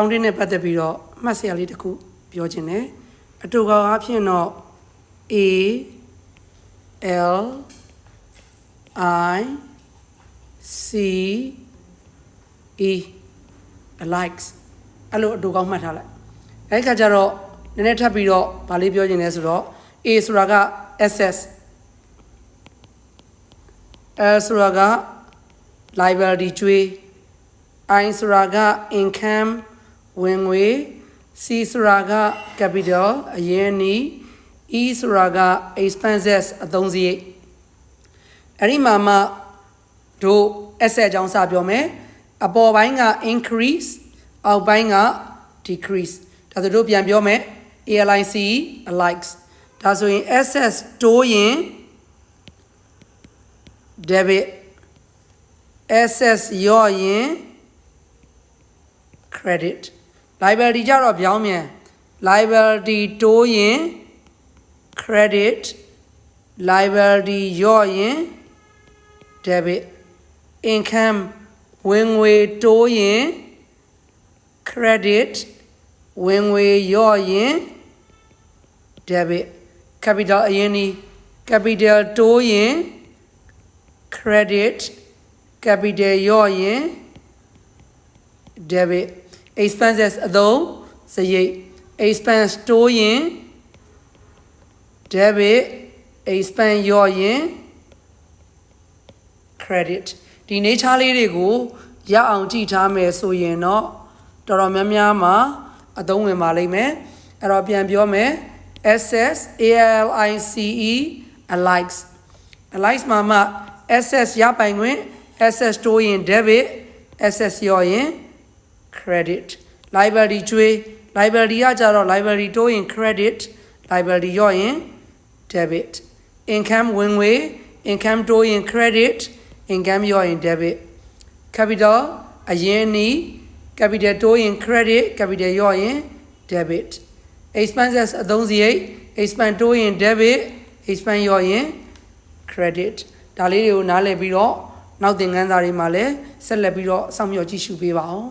ကောင်းတင်းနဲ့ပတ်သက်ပြီးတော့မှတ်စရာလေးတစ်ခုပြောခြင်းတယ်အတူကောင်အဖြစ်တော့ A L I C E likes အဲ့လိုအတူကောင်းမှတ်ထားလိုက်အဲ့ဒီခါကျတော့နည်းနည်းထပ်ပြီးတော့ဗာလေးပြောခြင်းလဲဆိုတော့ A ဆိုတာက SS L ဆိုတာက liability ကျွေး I ဆိုတာက income ဝင်ငွေ C ဆိုတာက capital အရင်းအနှီး E ဆိုတာက expenses အသုံးစရိတ်အဲ့ဒီမှာမှတို့ asset အကြောင်းစပြောမယ်အပေါ်ပိုင်းက increase အောက်ပိုင်းက decrease ဒါဆိုတို့ပြန်ပြောမယ် ALIC likes ဒါဆိုရင် assets တိုးရင် debit assets ရော့ရင် credit liability ကြတော့ပြောင်းမြန် liability တိုးရင် credit liability ရော့ရင် debit income ဝင်ငွေတိုးရင် credit ဝင်ငွေရော့ရင် debit capital အရင်ဒီ capital တိုးရင် credit capital ရော့ရင် debit expenses အသုံးစရိတ် expense တိုးရင် debit expense ရော့ရင် credit ဒီ nature လေးတွေကိုရအောင်ကြည့်ထားမယ်ဆိုရင်တော့တော်တော်များများမှာအသုံးဝင်ပါလိမ့်မယ်အဲ့တော့ပြန်ပြောမယ် SS ALICE alikes alikes မှာမှ SS ရပိုင်ခွင့် SS တိုးရင် debit SS ရောရင် credit liability ကျွေး liability ကကြတော့ liability တိုးရင် credit liability ရောရင် debit income ဝင်ငွေ income တိုးရင် credit income ရောရင် debit capital အရင်းအနှီး capital တိုးရင် credit capital ရောရင် debit expenses အသုံးစရိတ် expense တိုးရင် debit expense ရောရင် credit ဒါလေးတွေကိုနားလည်ပြီးတော့နောက်သင်ခန်းစာတွေမှာလည်းဆက်လက်ပြီးတော့စောင့်မျှော်ကြည့်ရှုပေးပါအောင်